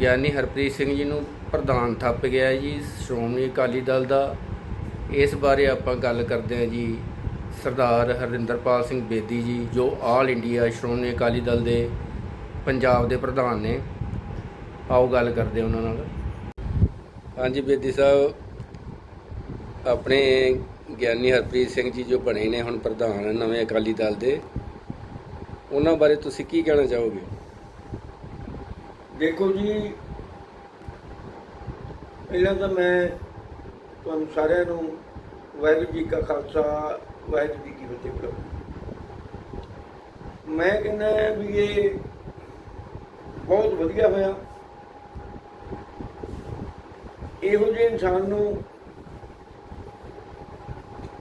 ਗਿਆਨੀ ਹਰਪ੍ਰੀਤ ਸਿੰਘ ਜੀ ਨੂੰ ਪ੍ਰਧਾਨ ਥੱਪ ਗਿਆ ਜੀ, ਸ਼੍ਰੋਮਣੀ ਅਕਾਲੀ ਦਲ ਦਾ। ਇਸ ਬਾਰੇ ਆਪਾਂ ਗੱਲ ਕਰਦੇ ਹਾਂ ਜੀ, ਸਰਦਾਰ ਹਰਿੰਦਰਪਾਲ ਸਿੰਘ ਬੇਦੀ ਜੀ, ਜੋ ਆਲ ਇੰਡੀਆ ਸ਼੍ਰੋਮਣੀ ਅਕਾਲੀ ਦਲ ਦੇ ਪੰਜਾਬ ਦੇ ਪ੍ਰਧਾਨ ਨੇ। ਆਓ ਗੱਲ ਕਰਦੇ ਉਹਨਾਂ ਨਾਲ। ਹਾਂਜੀ ਬੇਦੀ ਸਾਹਿਬ, ਆਪਣੇ ਗਿਆਨੀ ਹਰਪ੍ਰੀਤ ਸਿੰਘ ਜੀ ਜੋ ਬਣੇ ਨੇ ਹੁਣ ਪ੍ਰਧਾਨ ਨਵੇਂ ਅਕਾਲੀ ਦਲ ਦੇ, ਉਹਨਾਂ ਬਾਰੇ ਤੁਸੀਂ ਕੀ ਕਹਿਣਾ ਚਾਹੋਗੇ? ਦੇਖੋ ਜੀ, ਪਹਿਲਾਂ ਤਾਂ ਮੈਂ ਤੁਹਾਨੂੰ ਸਾਰਿਆਂ ਨੂੰ ਵਾਹਿਗੁਰੂ ਜੀ ਕਾ ਖਾਲਸਾ, ਵਾਹਿਗੁਰੂ ਜੀ ਕੀ ਫਤਿਹ ਬੁਲਾਓ ਮੈਂ ਕਹਿੰਦਾ ਵੀ ਇਹ ਬਹੁਤ ਵਧੀਆ ਹੋਇਆ। ਇਹੋ ਜਿਹੇ ਇਨਸਾਨ ਨੂੰ,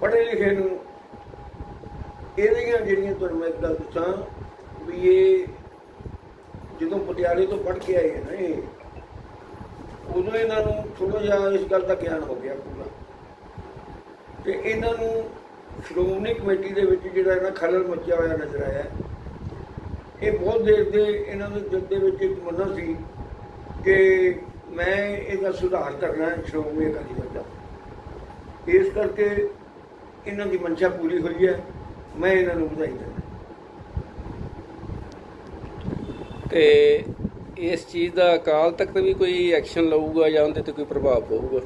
ਪੜ੍ਹੇ ਲਿਖੇ ਨੂੰ, ਇਹਦੀਆਂ ਜਿਹੜੀਆਂ ਤੁਹਾਨੂੰ ਮੈਂ ਇੱਕ ਗੱਲ ਦੱਸਾਂ ਵੀ ਇਹ ਜਦੋਂ ਪਟਿਆਲੇ ਤੋਂ ਪੜ੍ਹ ਕੇ ਆਏ ਨਾ ਇਹ, ਉਦੋਂ ਇਹਨਾਂ ਨੂੰ ਥੋੜਾ ਜਿਹਾ ਇਸ ਗੱਲ ਦਾ ਗਿਆਨ ਹੋ ਗਿਆ ਪੂਰਾ। ਤੇ ਇਹਨਾਂ ਨੂੰ ਸ਼੍ਰੋਮਣੀ ਕਮੇਟੀ ਦੇ ਵਿੱਚ ਜਿਹੜਾ ਇਹਨਾਂ ਖਲਲ ਮੱਚਿਆ ਹੋਇਆ ਨਜ਼ਰ ਆਇਆ। ਇਹ ਬਹੁਤ ਦੇਰ ਦੇ ਇਹਨਾਂ ਦੇ ਦਿਲ ਦੇ ਵਿੱਚ ਇੱਕ ਮੰਨਣਾ ਸੀ ਕਿ ਮੈਂ ਇਹਦਾ ਸੁਧਾਰ ਕਰਨਾ ਹੈ ਸ਼੍ਰੋਮਣੀ ਅਕਾਲੀ ਦਲ ਦਾ। ਇਸ ਕਰਕੇ ਇਹਨਾਂ ਦੀ ਮਨਸ਼ਾ ਪੂਰੀ ਹੋਈ ਹੈ, ਮੈਂ ਇਹਨਾਂ ਨੂੰ ਵਧਾਈ ਦਿੰਦਾ। ਤੇ ਇਸ ਚੀਜ਼ ਦਾ ਅਕਾਲ ਤਖਤ ਵੀ ਕੋਈ ਐਕਸ਼ਨ ਲਊਗਾ ਜਾਂ ਉਹਦੇ ਤੇ ਕੋਈ ਪ੍ਰਭਾਵ ਪਊਗਾ?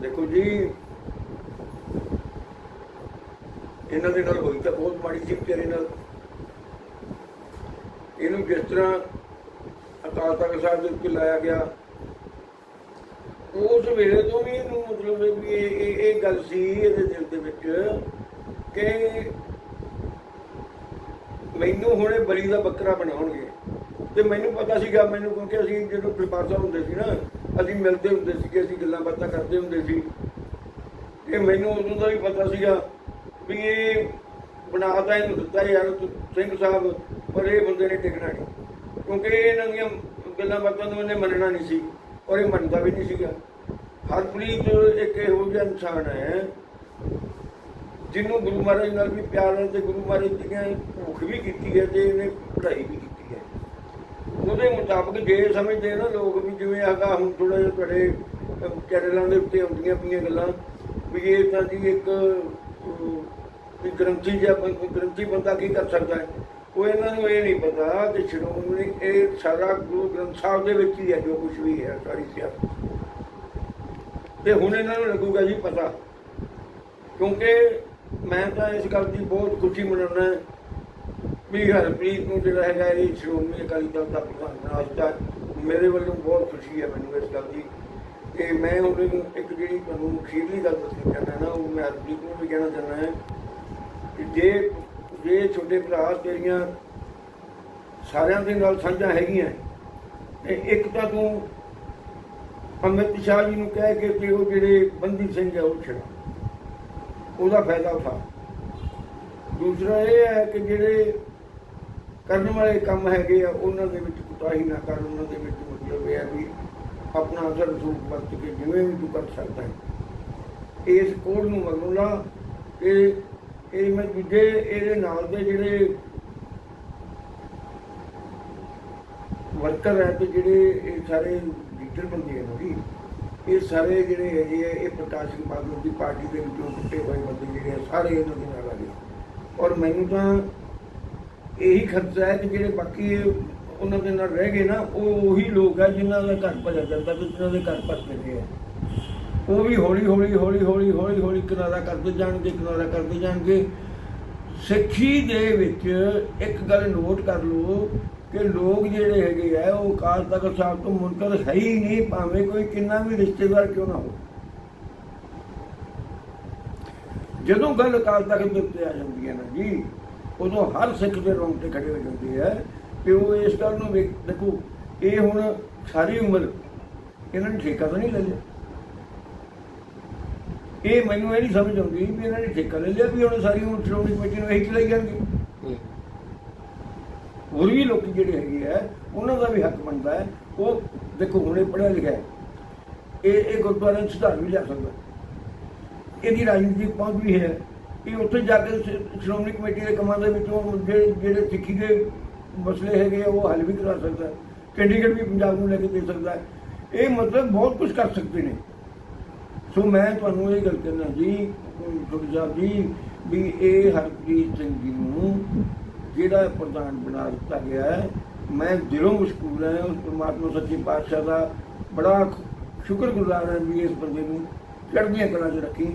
ਦੇਖੋ ਜੀ, ਇਹਨਾਂ ਦੇ ਨਾਲ ਹੋਈ ਤਾਂ ਬਹੁਤ ਮਾੜੀ ਸੀ ਵਿਚਾਰੇ ਨਾਲ। ਇਹਨੂੰ ਜਿਸ ਤਰ੍ਹਾਂ ਅਕਾਲ ਤਖਤ ਸਾਹਿਬ ਦੇ ਉੱਤੇ ਲਾਇਆ ਗਿਆ, ਉਸ ਵੇਲੇ ਤੋਂ ਵੀ ਇਹਨੂੰ ਮਤਲਬ ਵੀ ਇਹ, ਇਹ- ਇਹ ਗੱਲ ਸੀ ਇਹਦੇ ਦਿਲ ਦੇ ਵਿੱਚ ਕਿ ਮੈਨੂੰ ਹੁਣੇ ਬਲੀ ਦਾ ਬੱਕਰਾ ਬਣਾਉਣਗੇ। ਤੇ ਮੈਨੂੰ ਪਤਾ ਸੀਗਾ, ਮੈਨੂੰ ਕਿਉਂਕਿ ਅਸੀਂ ਜਦੋਂ ਪ੍ਰਪਾਸਾ ਹੁੰਦੇ ਸੀ ਨਾ, ਅਸੀਂ ਮਿਲਦੇ ਹੁੰਦੇ ਸੀਗੇ, ਅਸੀਂ ਗੱਲਾਂ ਬਾਤਾਂ ਕਰਦੇ ਹੁੰਦੇ ਸੀ। ਤੇ ਮੈਨੂੰ ਉਦੋਂ ਦਾ ਵੀ ਪਤਾ ਸੀਗਾ ਵੀ ਇਹ ਬਣਾਤਾ ਇਹਨੂੰ ਦਿੱਤਾ ਯਾਰ ਸਿੰਘ ਸਾਹਿਬ, ਪਰ ਇਹ ਬੰਦੇ ਨੇ ਟਿਕਣਾ ਨਹੀਂ। ਕਿਉਂਕਿ ਇਹਨਾਂ ਦੀਆਂ ਗੱਲਾਂ ਬਾਤਾਂ ਨੂੰ ਇਹਨੇ ਮੰਨਣਾ ਨਹੀਂ ਸੀ ਔਰ ਇਹ ਮੰਨਦਾ ਵੀ ਨਹੀਂ ਸੀਗਾ। ਹਰਪ੍ਰੀਤ ਇੱਕ ਇਹੋ ਜਿਹਾ ਇਨਸਾਨ ਹੈ, ਜਿਹਨੂੰ ਗੁਰੂ ਮਹਾਰਾਜ ਨਾਲ ਵੀ ਪਿਆਰ ਹੈ ਤੇ ਗੁਰੂ ਮਹਾਰਾਜ ਦੀਆਂ ਭੁੱਖ ਵੀ ਕੀਤੀ ਹੈ ਤੇ ਇਹਨੇ ਪੜ੍ਹਾਈ ਵੀ ਕੀਤੀ। ਉਹਦੇ ਮੁਤਾਬਕ ਜੇ ਸਮਝਦੇ ਨਾ ਲੋਕ ਵੀ ਜਿਵੇਂ ਹੈਗਾ ਹੁਣ ਥੋੜਾ ਜਿਹਾ ਤੁਹਾਡੇ ਚੈਨਲਾਂ ਦੇ ਉੱਤੇ ਆਉਂਦੀਆਂ ਪਈਆਂ ਗੱਲਾਂ। ਵੀ ਇਹ ਤਾਂ ਜੀ ਇੱਕ ਵੀ ਗ੍ਰੰਥੀ ਜਾਂ ਗ੍ਰੰਥੀ ਬੰਦਾ ਕੀ ਕਰ ਸਕਦਾ ਹੈ? ਉਹ ਇਹਨਾਂ ਨੂੰ ਇਹ ਨਹੀਂ ਪਤਾ ਕਿ ਸ਼੍ਰੋਮਣੀ, ਇਹ ਸਾਰਾ ਗੁਰੂ ਗ੍ਰੰਥ ਸਾਹਿਬ ਦੇ ਵਿੱਚ ਹੀ ਹੈ, ਜੋ ਕੁਝ ਵੀ ਹੈ, ਸਾਰੀ ਸਿਆਸਤ। ਤੇ ਹੁਣ ਇਹਨਾਂ ਨੂੰ ਲੱਗੂਗਾ ਜੀ ਪਤਾ। ਕਿਉਂਕਿ ਮੈਂ ਤਾਂ ਇਸ ਗੱਲ ਦੀ ਬਹੁਤ ਖੁਸ਼ੀ ਮਨਾਉਣਾ ਵੀ ਹਰਪ੍ਰੀਤ ਨੂੰ ਜਿਹੜਾ ਹੈਗਾ ਇਹ ਸ਼੍ਰੋਮਣੀ ਅਕਾਲੀ ਦਲ ਦਾ ਪ੍ਰਧਾਨ ਬਣਾਤਾ ਮੇਰੇ ਵੱਲੋਂ ਬਹੁਤ ਖੁਸ਼ੀ ਹੈ ਮੈਨੂੰ ਇਸ ਗੱਲ ਦੀ। ਕਿ ਮੈਂ ਉਹਨੂੰ ਇੱਕ ਜਿਹੜੀ ਤੁਹਾਨੂੰ ਅਖੀਰਲੀ ਗੱਲ ਦੱਸਣੀ ਚਾਹੁੰਦਾ ਨਾ, ਉਹ ਮੈਂ ਹਰਪ੍ਰੀਤ ਨੂੰ ਵੀ ਕਹਿਣਾ ਚਾਹੁੰਦਾ ਹੈ ਕਿ ਜੇ ਜੇ ਛੋਟੇ ਭਰਾ ਤੇਰੀਆਂ ਸਾਰਿਆਂ ਦੇ ਨਾਲ ਸਾਂਝਾਂ ਹੈਗੀਆਂ, ਤੇ ਇੱਕ ਤਾਂ ਤੂੰ ਅਮਿਤ ਸ਼ਾਹ ਜੀ ਨੂੰ ਕਹਿ ਕੇ ਕਿ ਉਹ ਜਿਹੜੇ ਬੰਦੀ ਸਿੰਘ ਹੈ ਉਹ ਛੜਾ ਉਹਦਾ ਫਾਇਦਾ ਉਠਾ। ਦੂਸਰਾ ਇਹ ਹੈ ਕਿ ਜਿਹੜੇ ਕਰਨ ਵਾਲੇ ਕੰਮ ਹੈਗੇ ਆ, ਉਹਨਾਂ ਦੇ ਵਿੱਚ ਕੁਤਾਹੀ ਨਾ ਕਰ, ਉਹਨਾਂ ਦੇ ਵਿੱਚ ਮਤਲਬ ਇਹ ਹੈ ਵੀ ਆਪਣਾ ਅਸਰ ਰਸੂਖ ਵਰਤ ਕੇ ਜਿਵੇਂ ਵੀ ਤੂੰ ਕਰ ਸਕਦਾ ਹੈ। ਇਸ ਕੋਡ ਨੂੰ ਮਗਰੋਂ ਲਾ ਇਹ ਇਹ ਮੈਂ ਦੂਜੇ ਇਹਦੇ ਨਾਲ ਦੇ ਜਿਹੜੇ ਵਰਕਰ ਹੈ ਤੇ ਜਿਹੜੇ ਇਹ ਸਾਰੇ ਲੀਡਰ ਬੰਦੇ ਹਨ ਜੀ, ਇਹ ਸਾਰੇ ਜਿਹੜੇ ਹੈਗੇ ਆ, ਇਹ ਪ੍ਰਕਾਸ਼ ਸਿੰਘ ਬਾਦਲ ਦੀ ਪਾਰਟੀ ਦੇ ਵਿੱਚੋਂ ਟੁੱਟੇ ਹੋਏ ਬੰਦੇ ਜਿਹੜੇ ਆ, ਸਾਰੇ ਇਹਨਾਂ ਦੇ ਨਾਲ ਆ ਗਏ। ਔਰ ਮੈਨੂੰ ਤਾਂ ਇਹੀ ਖਰਚਾ ਹੈ ਕਿ ਜਿਹੜੇ ਬਾਕੀ ਉਹਨਾਂ ਦੇ ਨਾਲ ਰਹਿ ਗਏ ਨਾ, ਉਹ ਉਹੀ ਲੋਕ ਆ ਜਿਨ੍ਹਾਂ ਦਾ ਘਰ ਭਰਿਆ ਜਾਂਦਾ ਤੇ ਜਿਨ੍ਹਾਂ ਦੇ ਘਰ ਭਰਦੇ ਗਏ ਆ। ਉਹ ਵੀ ਹੌਲੀ ਹੌਲੀ ਹੌਲੀ ਹੌਲੀ ਹੌਲੀ ਹੌਲੀ ਕਿਨਾਰਾ ਕਰਦੇ ਜਾਣਗੇ, ਕਿਨਾਰਾ ਕਰਦੇ ਜਾਣਗੇ। ਸਿੱਖੀ ਦੇ ਵਿੱਚ ਇੱਕ ਗੱਲ ਨੋਟ ਕਰ ਲਓ ਕਿ ਲੋਕ ਜਿਹੜੇ ਹੈਗੇ ਆ, ਉਹ ਅਕਾਲ ਤਖਤ ਸਾਹਿਬ ਤੋਂ ਮੁਨਕਰ ਹੈ ਹੀ ਨਹੀਂ, ਭਾਵੇਂ ਕੋਈ ਕਿੰਨਾ ਵੀ ਰਿਸ਼ਤੇਦਾਰ ਕਿਉਂ ਨਾ ਹੋ ਜਦੋਂ ਗੱਲ ਅਕਾਲ ਤਖਤ ਦੇ ਉੱਤੇ ਆ ਜਾਂਦੀ ਹੈ ਨਾ ਜੀ ਉਦੋਂ ਹਰ ਸਿੱਖ ਦੇ ਰੋਂਗਟੇ ਖੜੇ ਹੋ ਜਾਂਦੇ ਆ ਕਿ ਉਹ ਇਸ ਗੱਲ ਨੂੰ ਵੇਖ ਦੇਖੋ ਇਹ ਹੁਣ ਸਾਰੀ ਉਮਰ ਇਹਨਾਂ ਨੇ ਠੇਕਾ ਤਾਂ ਨਹੀਂ ਲੈ ਲਿਆ। ਇਹ ਮੈਨੂੰ ਇਹ ਨਹੀਂ ਸਮਝ ਆਉਂਦੀ ਵੀ ਇਹਨਾਂ ਨੇ ਠੇਕਾ ਲੈ ਲਿਆ ਵੀ ਹੁਣ ਸਾਰੀ ਉਮਰ ਸ਼੍ਰੋਮਣੀ ਕਮੇਟੀ ਨੂੰ ਇਹੀ ਚਲਾਈ ਜਾਣਗੇ। ਹੋਰ ਵੀ ਲੋਕ ਜਿਹੜੇ ਹੈਗੇ ਆ ਉਹਨਾਂ ਦਾ ਵੀ ਹੱਕ ਬਣਦਾ ਹੈ। ਉਹ ਦੇਖੋ ਹੁਣੇ ਪੜਿਆ ਲਿਖਿਆ। ਇਹ ਇਹ ਗੁਰਦੁਆਰੇ ਸੁਧਾਰ ਵੀ ਲਿਆ ਸਕਦਾ। ਇਹਦੀ ਰਾਜਨੀਤਿਕ ਪਹੁੰਚ ਵੀ ਹੈ। ਇਹ ਉੱਥੇ ਜਾ ਕੇ ਸ਼੍ਰੋਮਣੀ ਕਮੇਟੀ ਦੇ ਕੰਮਾਂ ਦੇ ਵਿੱਚੋਂ ਜਿਹੜੇ ਜਿਹੜੇ ਸਿੱਖੀ ਦੇ ਮਸਲੇ ਹੈਗੇ ਆ, ਉਹ ਹੱਲ ਵੀ ਕਰਾ ਸਕਦਾ ਚੰਡੀਗੜ੍ਹ ਵੀ ਪੰਜਾਬ ਨੂੰ ਲੈ ਕੇ ਦੇ ਸਕਦਾ ਇਹ ਮਤਲਬ ਬਹੁਤ ਕੁਝ ਕਰ ਸਕਦੇ ਨੇ। ਸੋ ਮੈਂ ਤੁਹਾਨੂੰ ਇਹ ਗੱਲ ਕਹਿਣਾ ਜੀ ਡਾਕਟਰ ਸਾਹਿਬ ਜੀ, ਵੀ ਇਹ ਹਰਪ੍ਰੀਤ ਸਿੰਘ ਜੀ ਨੂੰ ਜਿਹੜਾ ਪ੍ਰਧਾਨ ਬਣਾ ਦਿੱਤਾ ਗਿਆ ਹੈ, ਮੈਂ ਦਿਲੋਂ ਮਸ਼ਕੂਰ ਹਾਂ। ਉਸ ਪਰਮਾਤਮਾ ਸੱਚੇ ਪਾਤਸ਼ਾਹ ਦਾ ਬੜਾ ਸ਼ੁਕਰਗੁਜ਼ਾਰ ਹਾਂ ਵੀ ਇਸ ਬੰਦੇ ਨੂੰ ਚੜ੍ਹਦੀਆਂ ਕਲਾ 'ਚ ਰੱਖੀ।